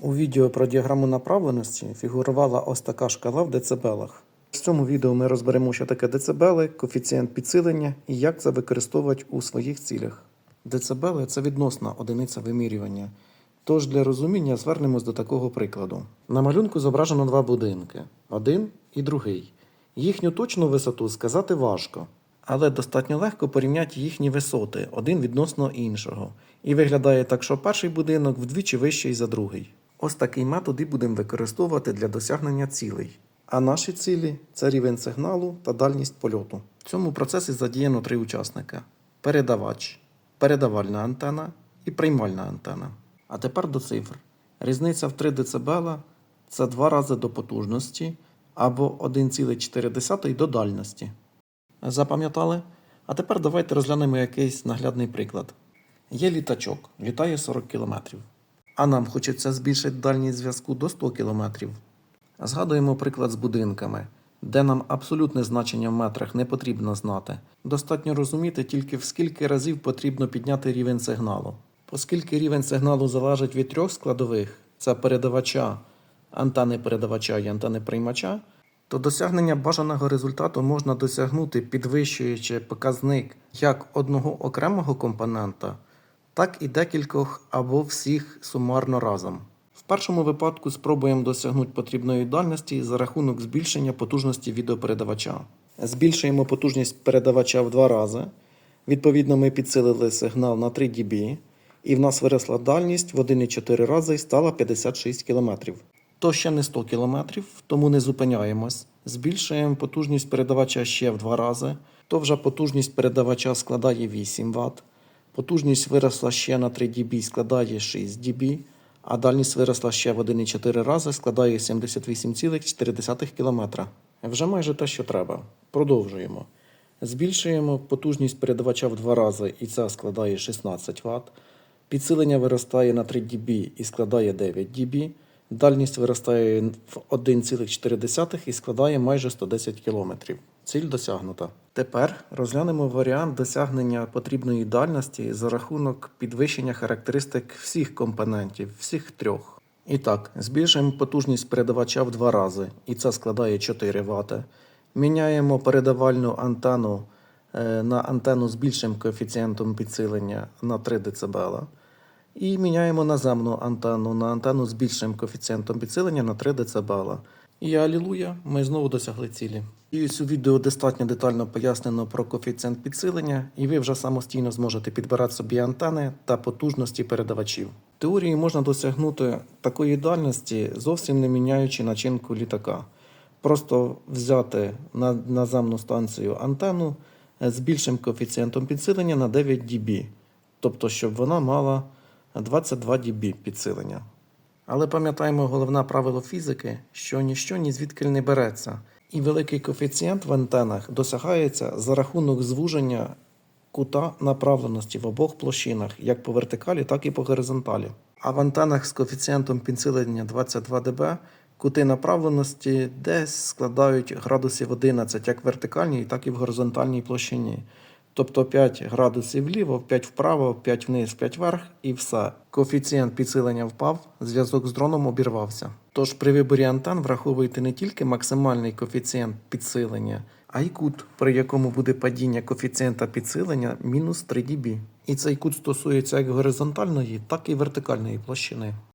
У відео про діаграму направленості фігурувала ось така шкала в децибелах. В цьому відео ми розберемо, що таке децибели, коефіцієнт підсилення і як це використовувати у своїх цілях. Децибели це відносна одиниця вимірювання. Тож для розуміння звернемось до такого прикладу. На малюнку зображено два будинки: один і другий. Їхню точну висоту сказати важко, але достатньо легко порівняти їхні висоти один відносно іншого. І виглядає так, що перший будинок вдвічі вищий за другий. Ось такий метод і будемо використовувати для досягнення цілей. А наші цілі це рівень сигналу та дальність польоту. В цьому процесі задіяно три учасника: передавач, передавальна антена і приймальна антена. А тепер до цифр. Різниця в 3 дБ – це 2 рази до потужності або 1,4 до дальності. Запам'ятали? А тепер давайте розглянемо якийсь наглядний приклад. Є літачок, літає 40 км. А нам хочеться збільшити дальність зв'язку до 100 км. Згадуємо приклад з будинками, де нам абсолютне значення в метрах не потрібно знати. Достатньо розуміти тільки в скільки разів потрібно підняти рівень сигналу. Оскільки рівень сигналу залежить від трьох складових це передавача, антени передавача і антени приймача, то досягнення бажаного результату можна досягнути, підвищуючи показник як одного окремого компонента, так і декількох або всіх сумарно разом. В першому випадку спробуємо досягнути потрібної дальності за рахунок збільшення потужності відеопередавача. Збільшуємо потужність передавача в два рази. Відповідно, ми підсилили сигнал на 3 dB, і в нас виросла дальність в 1,4 рази і стала 56 км. То ще не 100 км, тому не зупиняємось. Збільшуємо потужність передавача ще в два рази, то вже потужність передавача складає 8 Вт. Потужність виросла ще на 3 dB, складає 6 dB, а дальність виросла ще в 1,4 рази, складає 78,4 км. Вже майже те, що треба. Продовжуємо. Збільшуємо потужність передавача в два рази, і це складає 16 Вт. Підсилення виростає на 3 dB і складає 9 dB. Дальність виростає в 1,4 і складає майже 110 км. Ціль досягнута. Тепер розглянемо варіант досягнення потрібної дальності за рахунок підвищення характеристик всіх компонентів, всіх трьох. І так, збільшуємо потужність передавача в два рази, і це складає 4 Вт. Міняємо передавальну антенну е, на антенну з більшим коефіцієнтом підсилення на 3 дБ. І міняємо наземну антенну на антенну з більшим коефіцієнтом підсилення на 3 дБ. І алілуя, ми знову досягли цілі. І у відео достатньо детально пояснено про коефіцієнт підсилення, і ви вже самостійно зможете підбирати собі антени та потужності передавачів. Теорії можна досягнути такої дальності, зовсім не міняючи начинку літака. Просто взяти на наземну станцію антенну з більшим коефіцієнтом підсилення на 9 dB, тобто щоб вона мала 22 dB підсилення. Але пам'ятаємо головне правило фізики, що ніщо ні звідки не береться, і великий коефіцієнт в антенах досягається за рахунок звуження кута направленості в обох площинах, як по вертикалі, так і по горизонталі. А в антенах з коефіцієнтом підсилення 22 дB кути направленості десь складають градусів 11 як в вертикальній, так і в горизонтальній площині. Тобто 5 градусів вліво, 5 вправо, 5 вниз, 5 вверх і все. Коефіцієнт підсилення впав, зв'язок з дроном обірвався. Тож при виборі антен враховуйте не тільки максимальний коефіцієнт підсилення, а й кут, при якому буде падіння коефіцієнта підсилення мінус 3 dB. І цей кут стосується як горизонтальної, так і вертикальної площини.